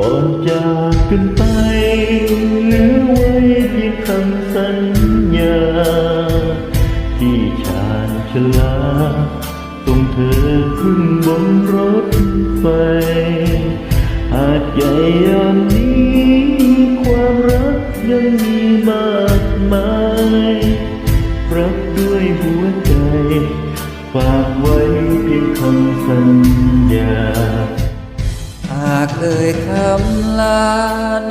่อนจากกันไปเหลือไว้เพียงคำสัญญา ที่ชาญชลาส่งเธอขึ้นบนรถไฟหาดใหญ่ยามนี้ความรักยังมีมากมายรักด้วยหัวใจ ฝากไว้เพียงคำสัญญา เอ่ยคำลา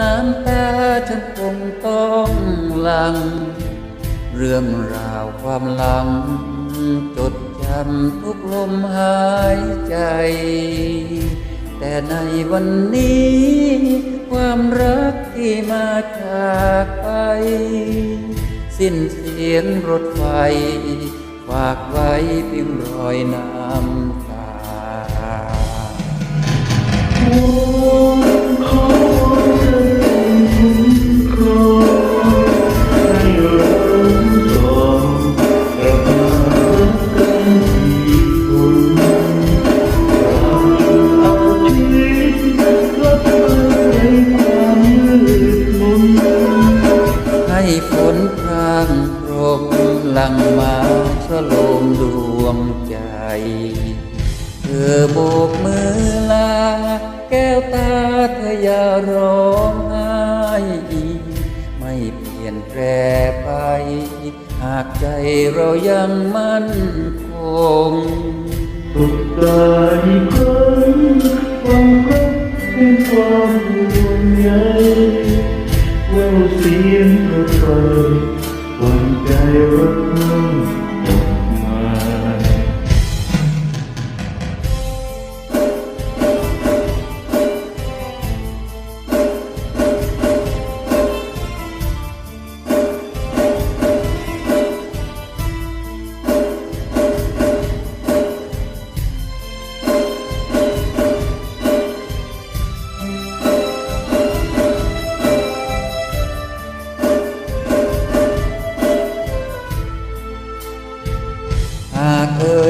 น้ำตาฉันคงต้องหลัง เรื่องราวความหลัง จดจำทุกลมหายใจ แต่ในวันนี้ ความรักที่มาจากไป สิ้นเสียงรถไฟ ฝากไว้เพียงรอยน้ำ ใจ เธอโบกมือลา แก้วตาเธออย่าร้องไห้ไม่เปลี่ยนแปรไป หากใจเรายังมั่นคงตกตา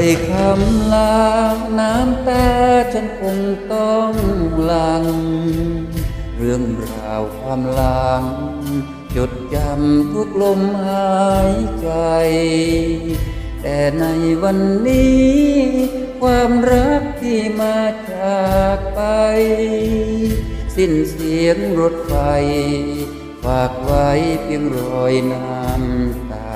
ยคำลาน้ำตาฉันคงต้องหลัง เรื่องราวความหลัง จดจำทุกลมหายใจ แต่ในวันนี้ ความรักที่มาจากไป สิ้นเสียงรถไฟ ฝากไว้เพียงรอยน้ำตา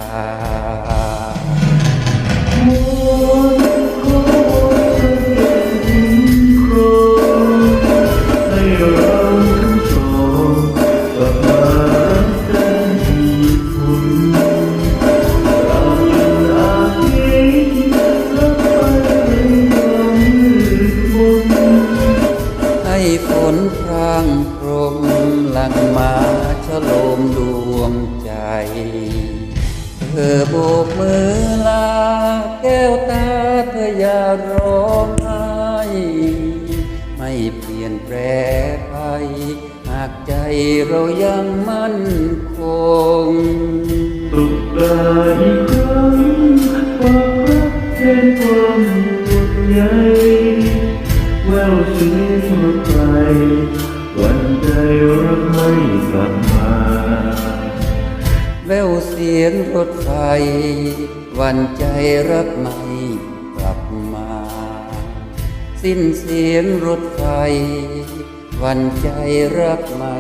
อโบกมือลาแก้วตาเธออย่าร้องไห้ไม่เปลี่ยนแปรไปหากใจเรายังมั่นคงตกตาอีกครั้งความรักแทนความห่วงใยแววเสียงรถไฟหวันใจรักไม่กลับมา ววเสียงรถไฟ วันใจรักใหม่กลับมา สิ้นเสียงรถไฟ วันใจรักใหม่